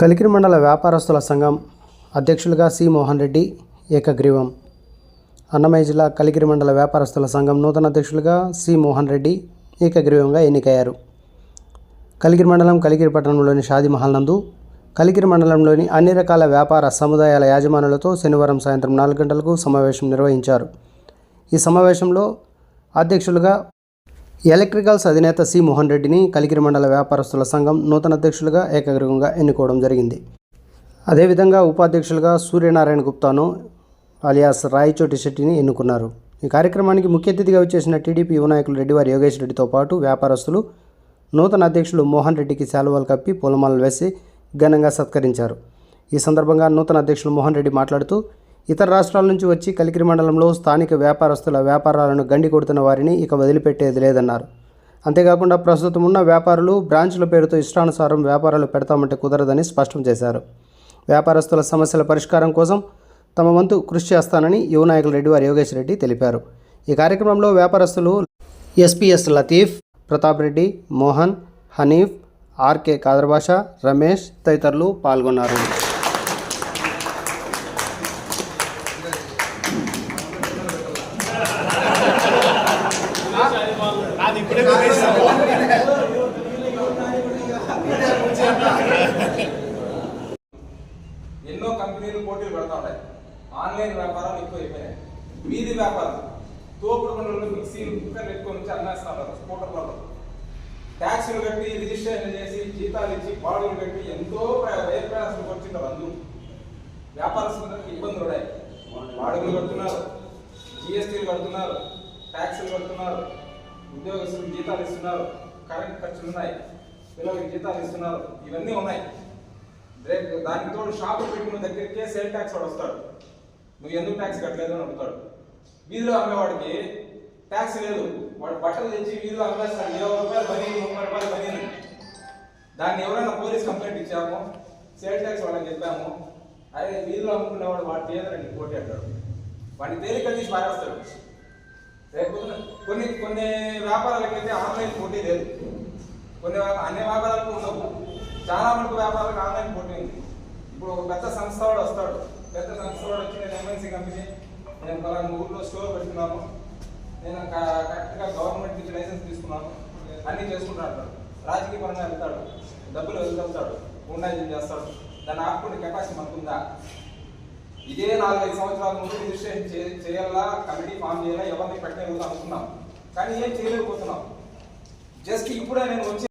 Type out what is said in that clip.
కలికిరి మండల వ్యాపారస్తుల సంఘం అధ్యక్షులుగా సి. మోహన్ రెడ్డి ఏకగ్రీవం. అన్నమయ్య జిల్లా కలికిరి మండల వ్యాపారస్తుల సంఘం నూతన అధ్యక్షులుగా సి. మోహన్ రెడ్డి ఏకగ్రీవంగా ఎన్నికయ్యారు. కలికిరి మండలం కలికిరి పట్టణంలోని షాది మహల్ నందు కలికిరి మండలంలోని అన్ని రకాల వ్యాపార సముదాయాల యాజమానులతో శనివారం సాయంత్రం నాలుగు గంటలకు సమావేశం నిర్వహించారు. ఈ సమావేశంలో అధ్యక్షులుగా ఎలక్ట్రికల్స్ అధినేత సి. మోహన్ రెడ్డిని కలికిరి మండల వ్యాపారస్తుల సంఘం నూతన అధ్యక్షులుగా ఏకగ్రీవంగా ఎన్నుకోవడం జరిగింది. అదేవిధంగా ఉపాధ్యక్షులుగా సూర్యనారాయణ గుప్తాను అలియాస్ రాయచోటి శెట్టిని ఎన్నుకున్నారు. ఈ కార్యక్రమానికి ముఖ్య అతిథిగా వచ్చేసిన టీడీపీ యువ నాయకులు రెడ్డివారి యోగేష్ రెడ్డితో పాటు వ్యాపారస్తులు నూతన అధ్యక్షులు మోహన్ రెడ్డికి శాలువాలు కప్పి పూలమాలలు వేసి ఘనంగా సత్కరించారు. ఈ సందర్భంగా నూతన అధ్యక్షులు మోహన్ రెడ్డి మాట్లాడుతూ ఇతర రాష్ట్రాల నుంచి వచ్చి కలికిరి మండలంలో స్థానిక వ్యాపారస్తుల వ్యాపారాలను గండి కొడుతున్న వారిని ఇక వదిలిపెట్టేది లేదన్నారు. అంతేకాకుండా ప్రస్తుతం ఉన్న వ్యాపారులు బ్రాంచ్ల పేరుతో ఇష్టానుసారం వ్యాపారాలు పెడతామంటే కుదరదని స్పష్టం చేశారు. వ్యాపారస్తుల సమస్యల పరిష్కారం కోసం తమ వంతు కృషి చేస్తానని యువ నాయకులు రెడ్డివారి యోగేష్ రెడ్డి తెలిపారు. ఈ కార్యక్రమంలో వ్యాపారస్తులు ఎస్పీఎస్ లతీఫ్ ప్రతాప్ రెడ్డి మోహన్ హనీఫ్ ఆర్కే కాదర్బాషా రమేష్ తదితరులు పాల్గొన్నారు. ఎన్నో కంపెనీలు పోటీలు పెడతా ఉన్నాయి. ఆన్లైన్ వ్యాపారాలు ఎక్కువ అయిపోయాయి వీధి వ్యాపారం తోపుడు బండ్లలో మిక్సీలు కుక్కర్లు ఎక్కువ నుంచి అన్నేస్తున్నారు స్కూటర్ స్కూటర్లలో ట్యాక్సీలు కట్టి రిజిస్ట్రేషన్ చేసి జీతాలు ఇచ్చి బాడీలు కట్టి ఎంతో రేర్ ప్రయాసం వచ్చింటారు అందరూ వ్యాపారస్తులకు ఇబ్బందులు ఉన్నాయి. బాడుగులు కడుతున్నారు. జిఎస్టీలు కడుతున్నారు. ట్యాక్సీలు కడుతున్నారు. ఉద్యోగస్తులకు జీతాలు ఇస్తున్నారు కరెంట్ ఖర్చులు ఉన్నాయి పిల్లలకి జీతాలు ఇస్తున్నారు ఇవన్నీ ఉన్నాయి. దానికి తోడు షాపు పెట్టుకున్న దగ్గరికే సేల్ ట్యాక్స్ వాడు వస్తాడు? నువ్వు ఎందుకు ట్యాక్స్ కట్టలేదు అని అడుగుతాడు. వీధిలో అమ్మేవాడికి ట్యాక్స్ లేదు. వాడు బట్టలు తెచ్చి వీధిలో అమ్మేస్తాడు ఇరవై రూపాయలు పని ముప్పై రూపాయలు పని దాన్ని ఎవరైనా పోలీస్ కంప్లైంట్ ఇచ్చాము సేల్ ట్యాక్స్ వాళ్ళకి చెప్పాము. అదే వీధిలో అమ్ముకునేవాడు వాడు తీయదండి పోటీ అంటాడు. వాడిని తేలిక తీసి పారేస్తాడు. కొన్ని కొన్ని వ్యాపారాలకైతే ఆన్లైన్ పోటీ లేదు. కొన్ని అన్ని వ్యాపారాలకు ఉండవు. చాలా మటుకు వ్యాపారాలకు ఆన్లైన్ పోటీ ఉంది. ఇప్పుడు ఒక పెద్ద సంస్థ వాడు వస్తాడు. పెద్ద సంస్థ వాడు వచ్చి నేను ఎంఎన్సీ కంపెనీ నేను పలానా ఊర్లో స్టోర్ పెట్టుకున్నాను. నేను క- కరెక్ట్గా గవర్నమెంట్ నుంచి లైసెన్స్ తీసుకున్నాను. అన్నీ చేసుకుంటాడు రాజకీయ పరంగా వెళ్తాడు. డబ్బులు వెళ్తాడు. ఉండాయి చేస్తాడు. దాన్ని ఆపుకునే కెపాసిటీ మనకుందా? ఇదే నాలుగైదు సంవత్సరాల ముందు రిజిస్ట్రేషన్ చే- చేయాలా కమిటీ ఫామ్ చేయాలా ఎవరిని పెట్టలేదు అనుకున్నాం. కానీ ఏం చేయలేకపోతున్నాం. జస్ట్ ఇప్పుడే నేను వచ్చి